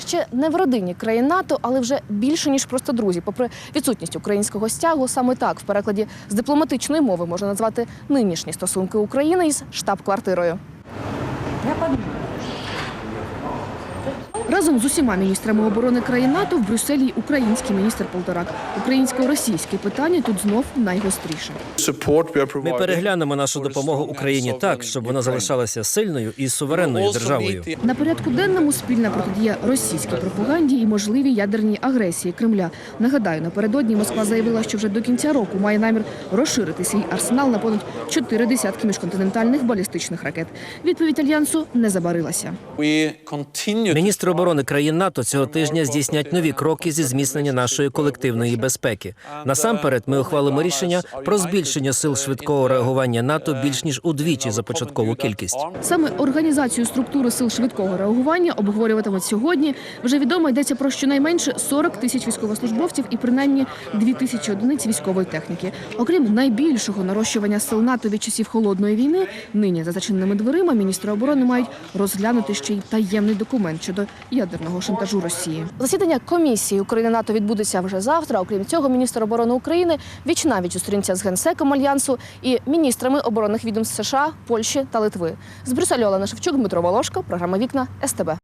ще не в родині країн НАТО, але вже більше ніж просто друзі. Попри відсутність українського стягу, саме так в перекладі з дипломатичної мови можна назвати нинішні стосунки України із штаб-квартирою. Разом з усіма міністрами оборони країн НАТО в Брюсселі й український міністр Полторак. Українсько-російське питання тут знов найгостріше. Ми переглянемо нашу допомогу Україні так, щоб вона залишалася сильною і суверенною державою. На порядку денному спільна протидія російській пропаганді і можливій ядерній агресії Кремля. Нагадаю, напередодні Москва заявила, що вже до кінця року має намір розширити свій арсенал на понад чотири десятки міжконтинентальних балістичних ракет. Відповідь альянсу не забарилася. Міністри оборони країн НАТО цього тижня здійснять нові кроки зі зміцнення нашої колективної безпеки. Насамперед, ми ухвалимо рішення про збільшення сил швидкого реагування НАТО більш ніж удвічі за початкову кількість. Саме організацію структури сил швидкого реагування обговорюватимуть сьогодні. Вже відомо йдеться про щонайменше 40 тисяч військовослужбовців і принаймні 2 тисячі одиниць військової техніки. Окрім найбільшого нарощування сил НАТО від часів холодної війни, нині за зачиненими дверима міністри оборони мають розглянути ще й таємний документ щодо ядерного шантажу Росії. Засідання комісії України НАТО відбудеться вже завтра. Окрім цього, міністр оборони України вічнавіч зустрінеться з генсеком альянсу і міністрами оборонних відомств США, Польщі та Литви. З Брюсселя Олена Шевчук, Дмитро Волошко, програма Вікна СТБ.